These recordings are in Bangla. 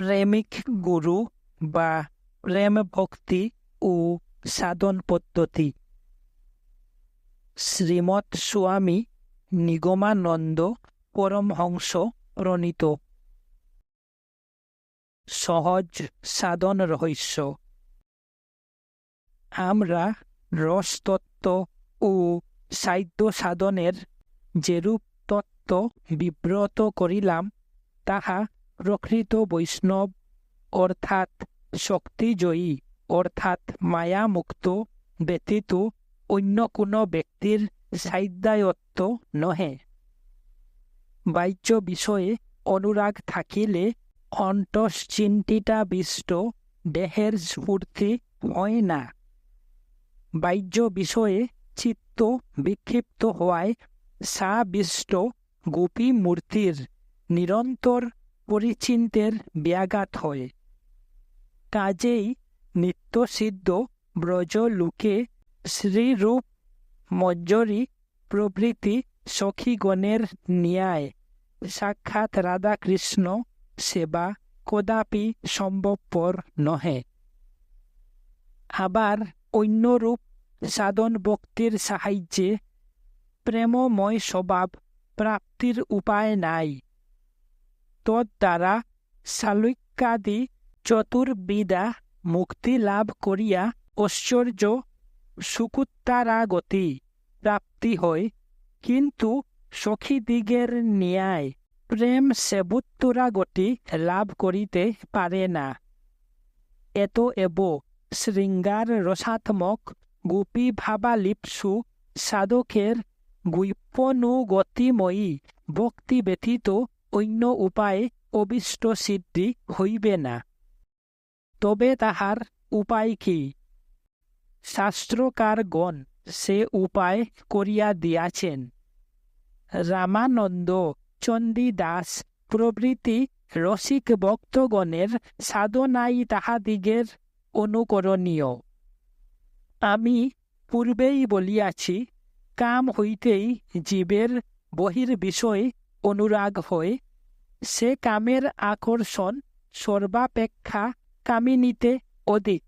প্রেমিক গুরু বা প্রেম ভক্তি ও সাধন পদ্ধতি। শ্রীমৎ স্বামী নিগমানন্দ পরমহংস প্রণীত। সহজ সাধন রহস্য। আমরা রসতত্ত্ব ও সাহিত্য সাধনের যেরূপ তত্ত্ব বিব্রত করিলাম, তাহা প্রকৃত বৈষ্ণব, অর্থাৎ শক্তিজয়ী অর্থাৎ মায়ামুক্ত ব্যতীত অন্য কোনো ব্যক্তির সাহিত্যায়ত্ত নহে। বাহ্য বিষয়ে অনুরাগ থাকিলে অন্তশ্চিন্তিতাবিষ্ট দেহের স্ফূর্তি হয় না। বাহ্য বিষয়ে চিত্ত বিক্ষিপ্ত হওয়ায় সাবিষ্ট গোপী মূর্তির নিরন্তর পরিচিন্তের ব্যাঘাত হয়। কাজেই নিত্যসিদ্ধ ব্রজলোকে শ্রীরূপ মজ্জরী প্রভৃতি সখীগণের ন্যায় সাক্ষাৎ রাধাকৃষ্ণ সেবা কদাপি সম্ভবপর নহে। আবার অন্যরূপ সাধন ভক্তির সাহায্যে প্রেমময় স্বভাব প্রাপ্তির উপায় নাই। তদ্বারা শালুক্যাদি চতুর্বিদা মুক্তি লাভ করিয়া ঐশ্বর্য সুকুত্তারাগতি প্রাপ্তি হয়। কিন্তু সখীদিগের ন্যায় প্রেম সেবুত্তরাগতি লাভ করিতে পারে না। এত এব শৃঙ্গার রসাত্মক গোপী ভাবালিপসু সাধকের গৈপনুগতিময়ী ভক্তি ব্যতীত অন্য উপায়ে অবিষ্ট সিদ্ধি হইবে না। তবে তাহার উপায় কি? শাস্ত্রকারগণ সে উপায় করিয়া দিয়াছেন। রামানন্দ চণ্ডীদাস প্রভৃতি রসিক ভক্তগণের সাধনাই তাহাদিগের অনুকরণীয়। আমি পূর্বেই বলিয়াছি, কাম হইতেই জীবের বহির বিষয় অনুরাগ হয়, সে কামের আকর্ষণ সর্বাপেক্ষা কামিনীতে অধিক।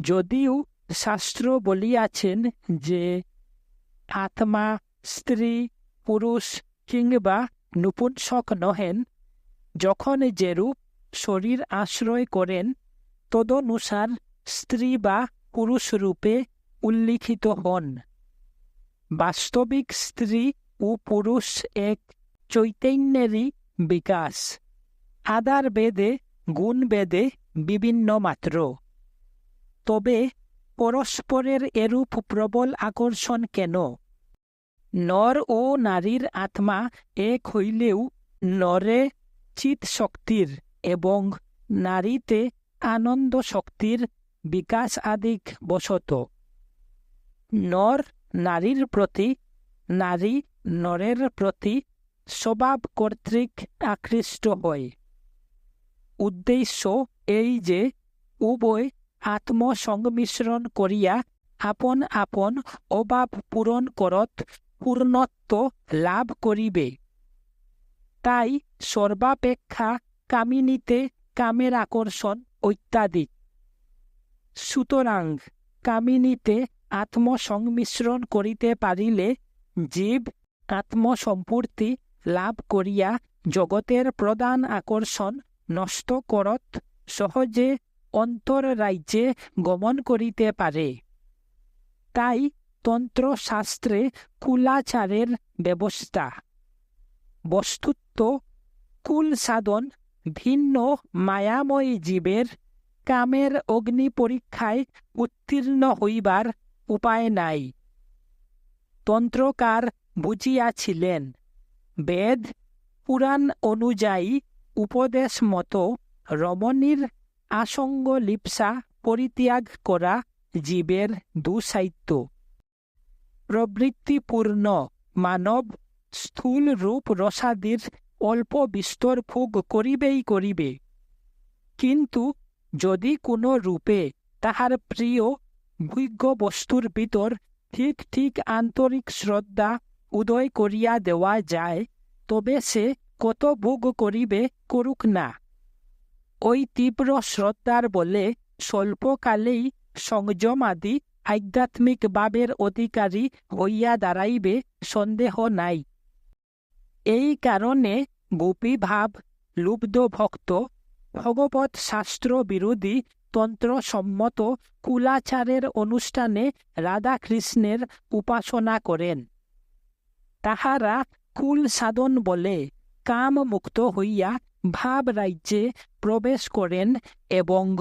যদিও শাস্ত্র বলিয়াছেন যে, আত্মা, স্ত্রী, পুরুষ কিংবা নপুংসক নহেন, যখন যেরূপ শরীর আশ্রয় করেন, তদনুসার স্ত্রী বা পুরুষ রূপে উল্লিখিত হন। বাস্তবিক স্ত্রী ও পুরুষ এক চৈতন্যেরই বিকাশ। আদার বেদে, গুণ বেদে বিভিন্ন মাত্র। তবে পরস্পরের এরূপ প্রবল আকর্ষণ কেন? নর ও নারীর আত্মা এক হইলেও নরে চিত শক্তির এবং নারীতে আনন্দ শক্তির বিকাশ আদিক বশত। নর নারীর প্রতি নারী নরের প্রতি স্বভাব কর্তৃক আকৃষ্ট হয়। উদ্দেশ্য এই যে, উভয় আত্মসংমিশ্রণ করিয়া আপন আপন অভাব পূরণ করত, পূর্ণত্ব লাভ করিবে। তাই সর্বাপেক্ষা কামিনীতে কামের আকর্ষণ অত্যাধিক। সুতরাং কামিনীতে আত্মসংমিশ্রণ করিতে পারিলে জীব আত্মসম্পূর্তি লাভ করিয়া জগতের প্রধান আকর্ষণ নষ্ট করত, সহজে অন্তররাজ্যে গমন করিতে পারে। তাই তন্ত্রশাস্ত্রে কুলাচারের ব্যবস্থা। বস্তুত্ব কুল সাধন ভিন্ন মায়াময় জীবের কামের অগ্নি পরীক্ষায় উত্তীর্ণ হইবার উপায় নাই। তন্ত্রকার বুঝিয়াছিলেন। বেদ পুরাণ অনুযায়ী উপদেশ মতো রমণীর আসঙ্গ লিপসা পরিত্যাগ করা জীবের দুসাহিত্য। প্রবৃত্তিপূর্ণ মানব স্থূল রূপ রসাদির অল্প বিস্তর ভোগ করিবেই করিবে। কিন্তু যদি কোনো রূপে তাহার প্রিয় ভোগ্য বস্তুর ভিতর ঠিক ঠিক আন্তরিক শ্রদ্ধা উদয় করিয়া দেওয়া যায়, তবে সে কত ভোগ করিবে করুক না। ওই তীব্র শ্রদ্ধার বলে স্বল্পকালেই সংযম আদি আধ্যাত্মিক ভাবের অধিকারী হইয়া দাঁড়াইবে সন্দেহ নাই। এই কারণে গোপীভাব লুব্ধ ভক্ত ভগবত শাস্ত্র বিরোধী তন্ত্রসম্মত কুলাচারের অনুষ্ঠানে রাধাকৃষ্ণের উপাসনা করেন। তাহারা কুল সাধন বলে কাম মুক্ত হইয়া ভাব রাজ্যে প্রবেশ করেন এবং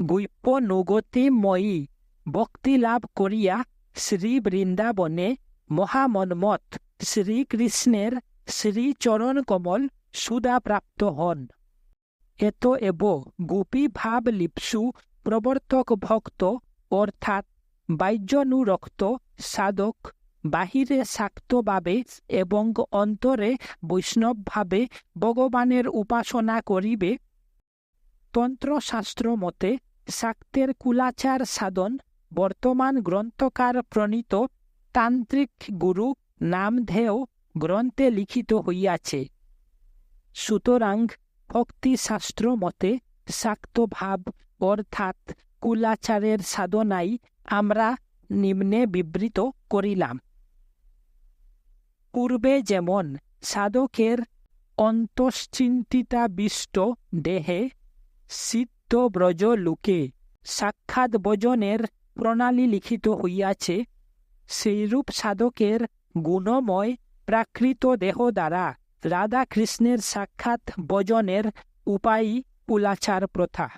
গুপ্য নুগতিময়ী ভক্তি লাভ করিয়া শ্রী বৃন্দাবনে মহামন্মত শ্রীকৃষ্ণের শ্রীচরণ কমল সুদা প্রাপ্ত হন। এত এব গোপী ভাব লিপসু প্রবর্তক ভক্ত, অর্থাৎ বাহ্যনুরক্ত সাধক, বাহিরে শাক্তভাবে এবং অন্তরে বৈষ্ণবভাবে ভগবানের উপাসনা করিবে। তন্ত্রশাস্ত্র মতে, শাক্তের কুলাচার সাধন বর্তমান গ্রন্থকার প্রণীত তান্ত্রিক গুরু নামধেয় গ্রন্থে লিখিত হইয়াছে। সুতরাং ভক্তিশাস্ত্র মতে শাক্তভাব অর্থাৎ কুলাচারের সাধনাই আমরা নিম্নে বিবৃত করিলাম। পূর্বে যেমন সাধকের অন্তশ্চিন্তিতাবিষ্ট দেহে সিদ্ধব্রজ লোকে সাক্ষাৎ ভজনের প্রণালী লিখিত হইয়াছে, সেইরূপ সাধকের গুণময় প্রাকৃত দেহ দ্বারা রাধা কৃষ্ণের সাক্ষাৎ বজনের উপায়ী কুলাচার প্রথা।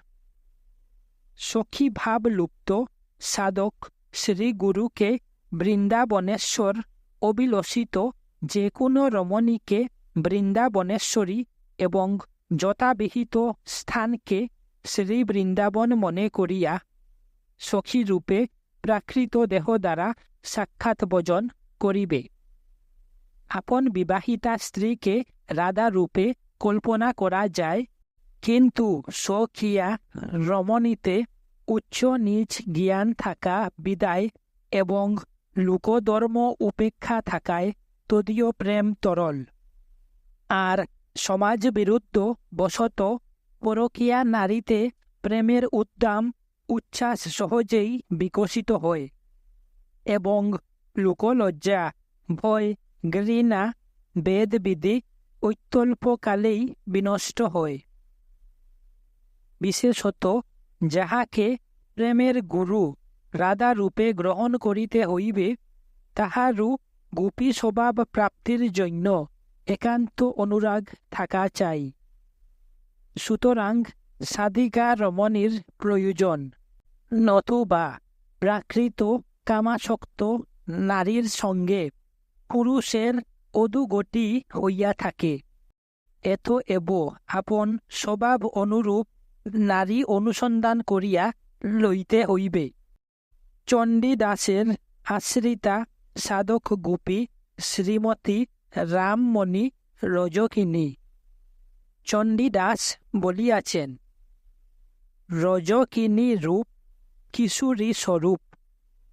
সখী ভাব লুপ্ত সাধক শ্রীগুরুকে বৃন্দাবনেশ্বর অবিলসিত যে কোনো রমণীকে বৃন্দাবনেশ্বরী এবং যথাবিহিত স্থানকে শ্রী বৃন্দাবন মনে করিয়া সখীরূপে প্রাকৃত দেহ দ্বারা সাক্ষাৎ বজন করিবে। আপন বিবাহিতা স্ত্রীকে রাধা রূপে কল্পনা করা যায়। কিন্তু স্বকিয়া রমণীতে উচ্চ নিজ জ্ঞান থাকা বিদায় এবং লোকধর্ম উপেক্ষা থাকায় তদীয় প্রেম তরল। আর সমাজ বিরুদ্ধ বশত পরকীয়া নারীতে প্রেমের উদ্দাম উচ্ছ্বাস সহজেই বিকশিত হয় এবং লোকলজ্জা, ভয় ঘৃণা বেদবিধি অত্যল্পকালেই বিনষ্ট হয়। বিশেষত যাহাকে প্রেমের গুরু রাধা রূপে গ্রহণ করিতে হইবে, তাহারও গোপী স্বভাব প্রাপ্তির জন্য একান্ত অনুরাগ থাকা চাই। সুতরাং সাধিকা রমণীর প্রয়োজন। নতুবা প্রাকৃত কামাসক্ত নারীর সঙ্গে পুরুষের অদুগতি হইয়া থাকে। এত এব আপন স্বভাব অনুরূপ নারী অনুসন্ধান করিয়া লইতে হইবে। চণ্ডীদাসের আশ্রিতা সাধক গোপী শ্রীমতী রামমণি রজকিনী। চণ্ডীদাস বলিয়াছেন, রজকিনী রূপ কিশোরী স্বরূপ,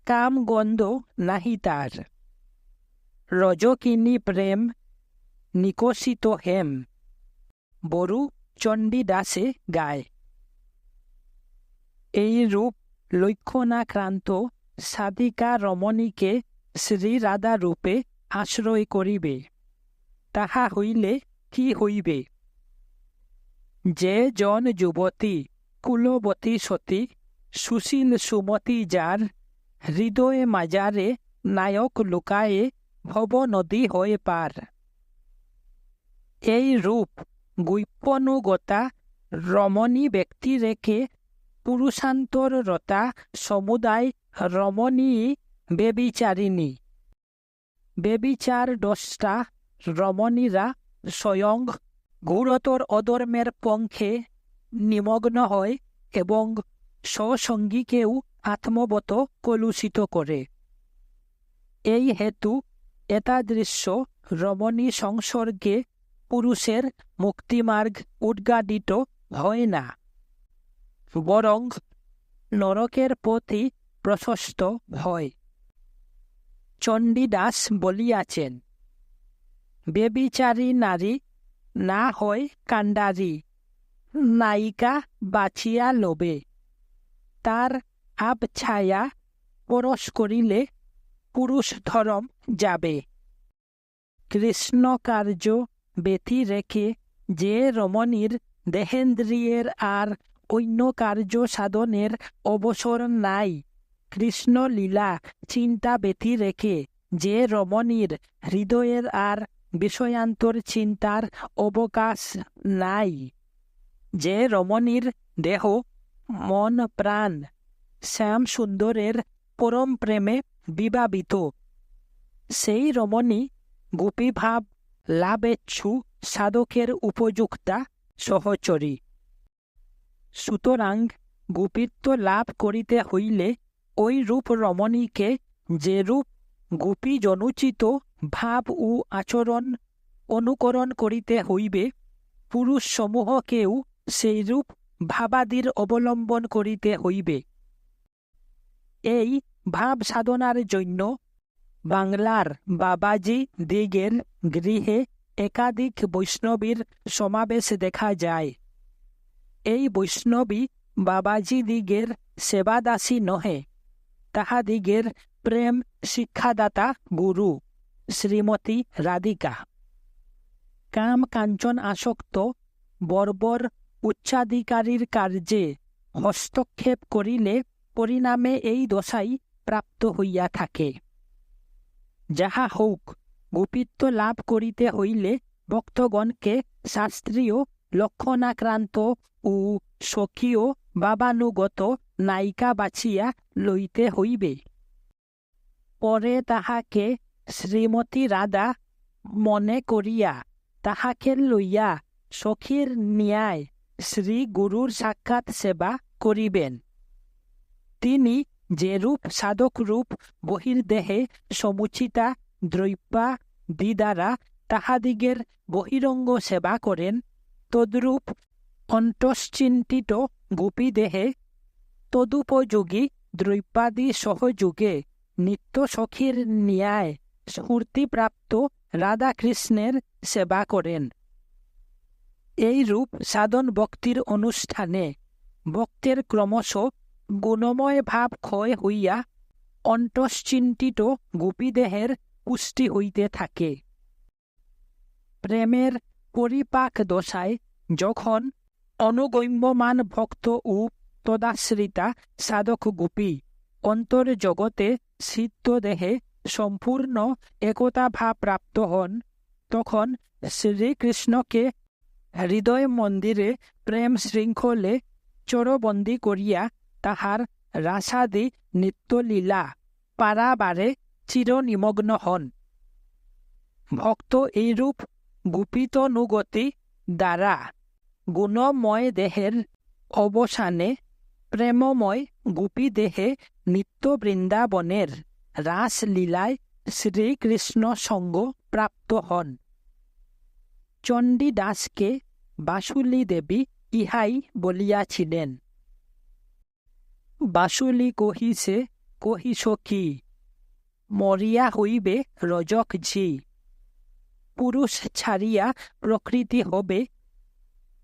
কামগন্ধ নাহি তার। রজকিনী প্রেম নিকশিত হেম বরু চণ্ডীদাসে গায় এই রূপ লক্ষণাক্রান্ত সাধিকা রমণীকে শ্রীরাধা রূপে আশ্রয় করিবে তাহা হইলে কি হইবে যে জন যুবতী কুলবতী সতী সুশীল সুমতি যার হৃদয়ে মাজারে নায়ক লুকায়ে ভব নদী হয়ে পার এই রূপ গুপ্যনুগতা রমণী ব্যক্তি রেখে পুরুষান্তর রতা সমুদায় রমণী বেবিচারিণী বেবিচার দশটা রমণীরা স্বয়ং ঘোরতর অধর্মের পঙ্খে নিমগ্ন হয় এবং স্বসঙ্গীকেও আত্মবত কলুষিত করে এই হেতু এতাদৃশ্য রমণী সংসর্গে পুরুষের মুক্তিমার্গ উদ্গাদিত হয় না। বরং নরকের পথই প্রশস্ত হয়। চণ্ডীদাস বলিয়াছেন, বেবিচারী নারী, না হয় কাণ্ডারি। নায়িকা বাছিয়া লবে। তার আবছায়া পরশ করিলে পুরুষ ধরম যাবে। কৃষ্ণ কার্য ব্যথি রেখে যে রমণীর দেহেন্দ্রিয়ের আর অন্য কার্য সাধনের অবসর নাই কৃষ্ণ লীলা চিন্তা ব্যথি রেখে যে রমণীর হৃদয়ের আর বিষয়ান্তর চিন্তার অবকাশ নাই। যে রমণীর দেহ, মন, প্রাণ, শ্যাম সুন্দরের পরম প্রেমে বিবাবিত সেই রমণী গোপীভাব লাভেচ্ছু সাধকের উপযুক্তা সহচরী। সুতরাং গোপীত্ব লাভ করিতে হইলে ওই রূপ রমণীকে যে রূপ গোপী জনুচিত ভাব ও আচরণ অনুকরণ করিতে হইবে পুরুষ সমূহকেও সেই রূপ ভাবাদির অবলম্বন করিতে হইবে। এই ভাব সাধনার জন্য বাংলার বাবাজি দিগের গৃহে একাধিক বৈষ্ণবীর সমাবেশ দেখা যায়। এই বৈষ্ণবী বাবাজি দিগের সেবাদাসী নহে তাহাদিগের প্রেম শিক্ষাদাতা গুরু শ্রীমতী রাধিকা। কাম কাঞ্চন আসক্ত বর্বর উচ্চাধিকারীর কার্যে হস্তক্ষেপ করিলে পরিণামে এই দশাই প্রাপ্ত হইয়া থাকে। যাহা হউক, গোপিত্ব লাভ করিতে হইলে ভক্তগণকে শাস্ত্রীয়, লক্ষণাক্রান্ত ও স্বকীয় বাবানুগত নায়িকা বাছিয়া লইতে হইবে। পরে তাহাকে শ্রীমতী রাধা মনে করিয়া তাহাকে লইয়া সখীর ন্যায় শ্রী গুরুর সাক্ষাৎ সেবা করিবেন। তিনি যে রূপ সাধক রূপ বহির্দেহে সমুচিতা, দ্রৈপা দিদারা তাহাদিগের বহিরঙ্গ সেবা করেন, তদ্রূপ অন্তশ্চিন্তিত গোপীদেহে, তদুপযোগী দ্রৈপাদি সহযোগে নিত্য সখীর ন্যায় স্ফূর্তিপ্রাপ্ত রাধাকৃষ্ণের সেবা করেন। এই রূপ সাধন ভক্তির অনুষ্ঠানে ভক্তের ক্রমশ গুণময় ভাব ক্ষয় হইয়া অন্তশ্চিন্তিত গোপীদেহের পুষ্টি হইতে থাকে। প্রেমের পরিপাক দশায় যখন অনুগম্যমান ভক্ত ও তদাশ্রিতা সাধক গোপী অন্তর জগতে সিদ্ধ দেহে সম্পূর্ণ একতা ভাব প্রাপ্ত হন, তখন শ্রীকৃষ্ণকে হৃদয় মন্দিরে প্রেম শৃঙ্খলে চরবন্দী করিয়া তাহার রাসাদি নিত্যলীলা, পারাবারে চিরনিমগ্ন হন। ভক্ত এইরূপ গুপিতনুগতি দ্বারা গুণময় দেহের অবসানে প্রেমময় গোপী দেহে নিত্য বৃন্দাবনের রাসলীলায় শ্রীকৃষ্ণ সঙ্গ প্রাপ্ত হন। চণ্ডীদাসকে বাসুলি দেবী ইহাই বলিয়াছিলেন। বাসুলি কহিছে, কহিছ কি? মরিয়া হইবে রজক ঝি পুরুষ ছাড়িয়া প্রকৃতি হবে,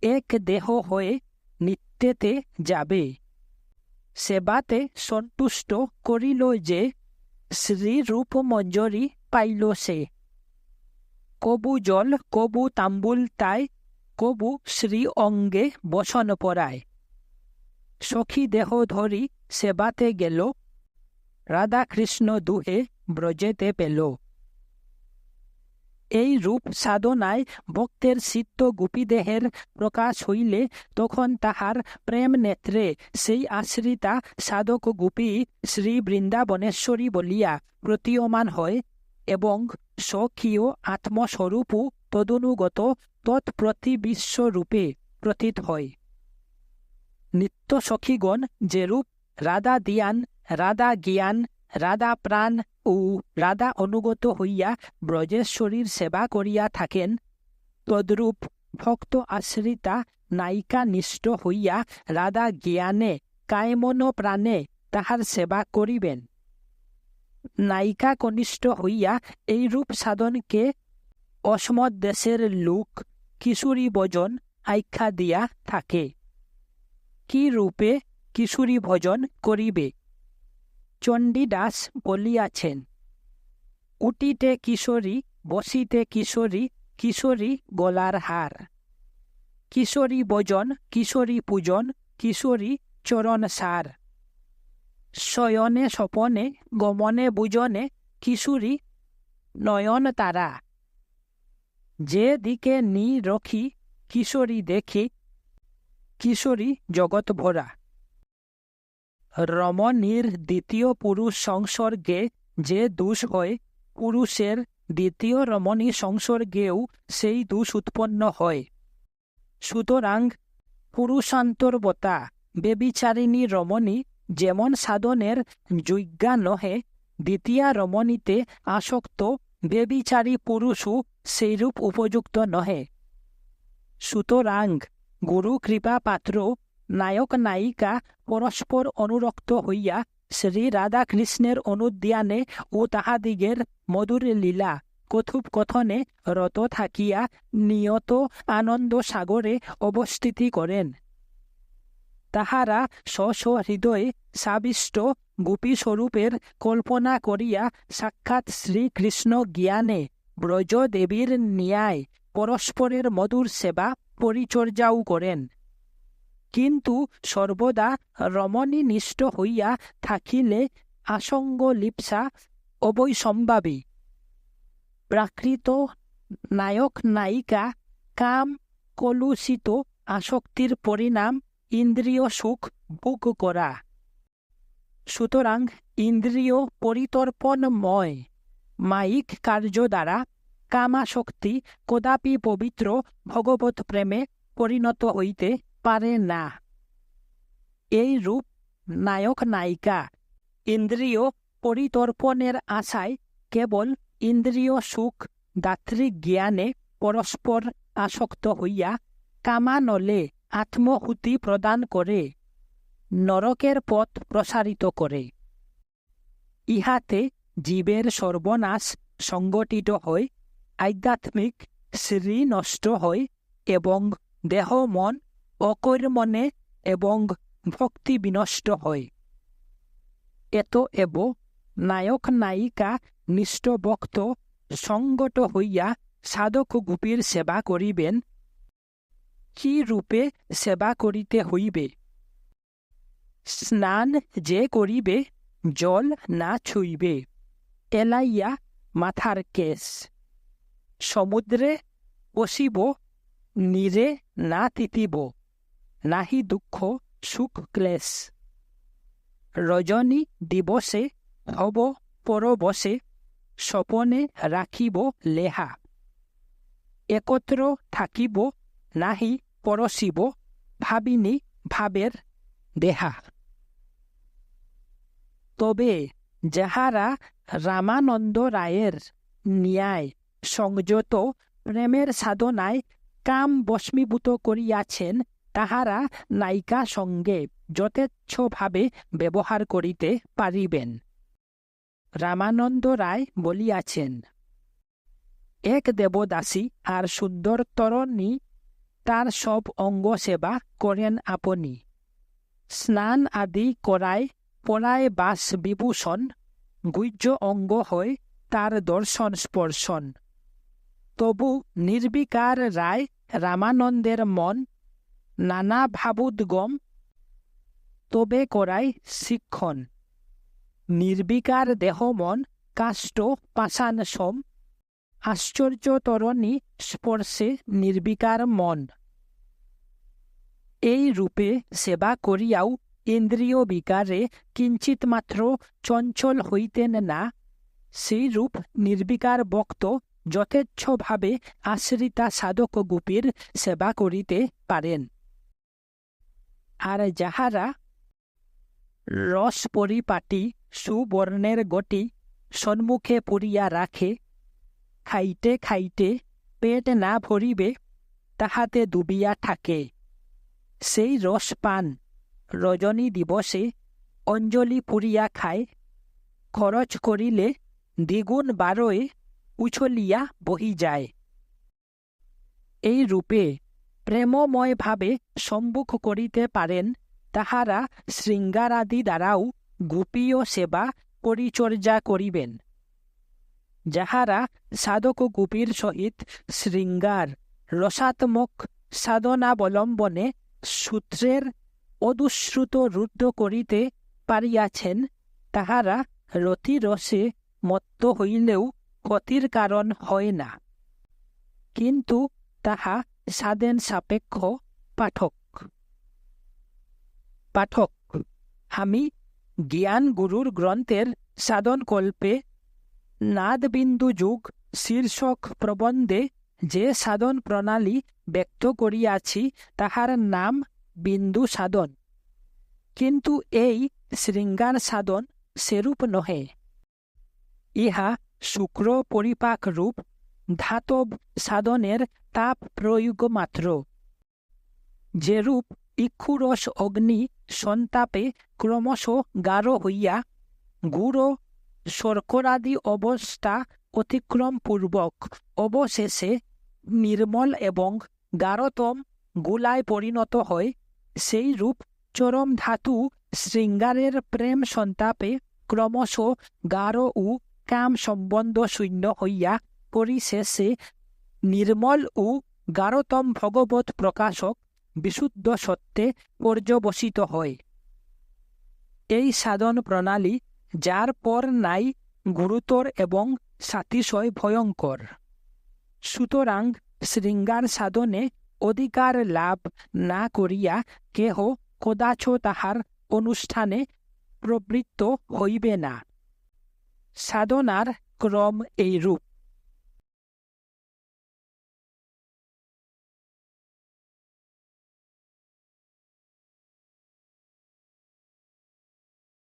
এক দেহ হয়ে নিত্যেতে যাবে। সেবাতে সন্তুষ্ট করিল যে শ্রীরূপ মঞ্জরি পাইল সে। কবু জল, কবু তাম্বুল তাই, কবু শ্রী অঙ্গে বসন পরায় সখী দেহ ধরি সেবাতে গেল। রাধাকৃষ্ণ দুহে ব্রজেতে পেল। এই রূপ সাধনায় ভক্তের চিত্ত গোপীদেহের প্রকাশ হইলে তখন তাহার প্রেম নেত্রে সেই আশ্রিতা সাধক গোপী শ্রী বৃন্দাবনেশ্বরী বলিয়া প্রতীয়মান হয় এবং স্বকীয় আত্মস্বরূপও তদনুগত তৎপ্রতিবিশ্বরূপে প্রতীত হয়। নিত্য সখীগণ যেরূপ রাধা দিয়ান, রাধা জ্ঞান, রাধা প্রাণ ও রাধা অনুগত হইয়া ব্রজেশ্বরীর সেবা করিয়া থাকেন, তদ্রূপ ভক্ত আশ্রিতা নায়িকা নিষ্ঠ হইয়া রাধা জ্ঞানে, কায়মন প্রাণে তাহার সেবা করিবেন। নায়িকা কনিষ্ঠ হইয়া এই রূপ সাধনকে অসমত দেশের লোক কিশোরী বজন আখ্যা দিয়া থাকে। কি রূপে কিশোরী ভজন করিবে? চণ্ডীদাস বলিয়াছেন উটিতে কিশোরী, বসিতে কিশোরী কিশোরী গলার হার। কিশোরী ভজন, কিশোরী পূজন, কিশোরী চরণ সার। শয়নে স্বপনে, গমনে বুজনে কিশোরী নয়ন তারা। যে দিকে নি রখি, কিশোরী দেখি কিশোরী জগৎ ভরা রমণীর দ্বিতীয় পুরুষ সংসর্গে যে দোষ হয়, পুরুষের দ্বিতীয় রমণী সংসর্গেও সেই দোষ উৎপন্ন হয়। সুতরাং পুরুষান্তর্বতা, বেবিচারিণী রমণী যেমন সাধনের যোগ্যা নহে দ্বিতীয়া রমণীতে আসক্ত, বেবিচারী পুরুষও সেইরূপ উপযুক্ত নহে। সুতরাং গুরু, কৃপা, পাত্র, নায়ক, নায়িকা, পরস্পর অনুরক্ত হইয়া শ্রী রাধাকৃষ্ণের অনুদ্যানে ও তাহাদিগের মধুর লীলা কথোপকথনে রত থাকিয়া নিয়ত আনন্দ সাগরে অবস্থিতি করেন। তাহারা স্ব হৃদয়ে সাবিষ্ট গোপীস্বরূপের কল্পনা করিয়া সাক্ষাৎ শ্রীকৃষ্ণ জ্ঞানে ব্রজদেবীর ন্যায় পরস্পরের মধুর সেবা পরিচর্যাও করেন। কিন্তু সর্বদা রমণীনিষ্ঠ হইয়া থাকিলে আসঙ্গ লিপসা অবৈসম্ভাবী। প্রাকৃত নায়ক নায়িকা কাম কলুষিত আসক্তির পরিণাম ইন্দ্রিয় সুখ ভোগ করা। সুতরাং ইন্দ্রিয় পরিতর্পণময় মায়িক কার্য দ্বারা কামাশক্তি কদাপি পবিত্র ভগবত প্রেমে পরিণত হইতে পারে না। এই রূপ নায়ক নায়িকা ইন্দ্রিয় পরিতর্পণের আশায় কেবল ইন্দ্রিয় সুখ দাত্রী জ্ঞানে পরস্পর আসক্ত হইয়া কামানলে আত্মহুতি প্রদান করে নরকের পথ প্রসারিত করে ইহাতে জীবের সর্বনাশ সংগঠিত হয় আধ্যাত্মিক শ্রী নষ্ট হয় এবং দেহ, মন অকর্মণে এবং ভক্তি বিনষ্ট হয়। এত এব নায়ক নায়িকা নিষ্ঠ ভক্ত হইয়া সাধক গোপীর সেবা করিবেন, কি রূপে সেবা করিতে হইবে? স্নান যে করিবে, জল না ছুইবে, এলাইয়া মাথার কেশ। সমুদ্রে পশিব নীরে না তিতিব, নাহি দুঃখ, সুখ, ক্লেশ। রজনী দিবসে হব পরবশে স্বপনে রাখিব লেহা। একত্র থাকিব, নাহি পরশিব ভাবিনি ভাবের দেহা। তবে যাহারা রামানন্দ রায়ের ন্যায় সংযত প্রেমের সাধনায় কাম বস্মীভূত করিয়াছেন, তাহারা নায়িকা সঙ্গে যথেচ্ছভাবে ব্যবহার করিতে পারিবেন। রামানন্দ রায় বলিয়াছেন, এক দেবদাসী আর সুন্দর তরণী, তার সব অঙ্গ সেবা করেন আপনি। স্নান আদি করায় পরায় বাস বিভূষণ গুহ্য অঙ্গ হয় তার দর্শন স্পর্শন। তবু নির্বিকার রায় রামানন্দের মন নানা ভাবুদ্গম, তবে করায় শিক্ষণ। নির্বিকার দেহ মন কাষ্ট পাষাণ সম, আশ্চর্যতরণী স্পর্শে নির্বিকার মন। এই রূপে সেবা করিয়াও ইন্দ্রিয় বিকারে কিঞ্চিত মাত্র চঞ্চল হইতেন না, সেই রূপ নির্বিকার বক্ত যথেচ্ছভাবে আশ্রিতা সাধক গোপীর সেবা করিতে পারেন। আর যাহারা রস পরিপাটি সুবর্ণের গটি সম্মুখে পড়িয়া রাখে, খাইতে খাইতে পেট না ভরিবে, তাহাতে ডুবিয়া থাকে। সেই রস পান, রজনী দিবসে অঞ্জলি পুরিয়া খায়, খরচ করিলে দ্বিগুণ বারোয় উছলিয়া বহি যায়। এই রূপে প্রেমময়ভাবে সম্মুখ করিতে পারেন তাহারা শৃঙ্গারাদি দ্বারাও গোপীয় সেবা পরিচর্যা করিবেন যাহারা সাধক গোপীর সহিত শৃঙ্গার রসাত্মক সাধনাবলম্বনে সূত্রের অদুশ্রুত রুদ্ধ করিতে পারিয়াছেন তাহারা রতিরসে মত্ত হইলেও ক্ষতির কারণ হয় না। কিন্তু তাহা সাধেন সাপেক্ষ পাঠক। পাঠক, আমি জ্ঞান গুরুর গ্রন্থের সাধনকল্পে নাদবিন্দু যুগ শীর্ষক প্রবন্ধে যে সাধন প্রণালী ব্যক্ত করিয়াছি তাহার নাম বিন্দু সাধন। কিন্তু এই শৃঙ্গার সাধন সেরূপ নহে। ইহা শুক্র পরিপাক রূপ ধাতব সাধনের তাপ প্রয়োগ মাত্র। যেরূপ ইক্ষুরস অগ্নি সন্তাপে ক্রমশ গাঢ় হইয়া গুড়, শর্করাদি অবস্থা অতিক্রম পূর্বক অবশেষে নির্মল এবং গাঢ়তম গুলায় পরিণত হয়, সেই রূপ চরম ধাতু শৃঙ্গারের প্রেম সন্তাপে ক্রমশ গাঢ় ও কাম সম্বন্ধ শূন্য হইয়া পরিশেষে নির্মল ও গাঢ়তম ভগবত প্রকাশক বিশুদ্ধ সত্যে পর্যবসিত হয়। এই সাধন প্রণালী যার পর নাই গুরুতর এবং সাতিশয় ভয়ঙ্কর। সুতরাং শৃঙ্গার সাধনে অধিকার লাভ না করিয়া কেহ কদাচ তাহার অনুষ্ঠানে প্রবৃত্ত হইবে না। সাধনার ক্রম এই রূপ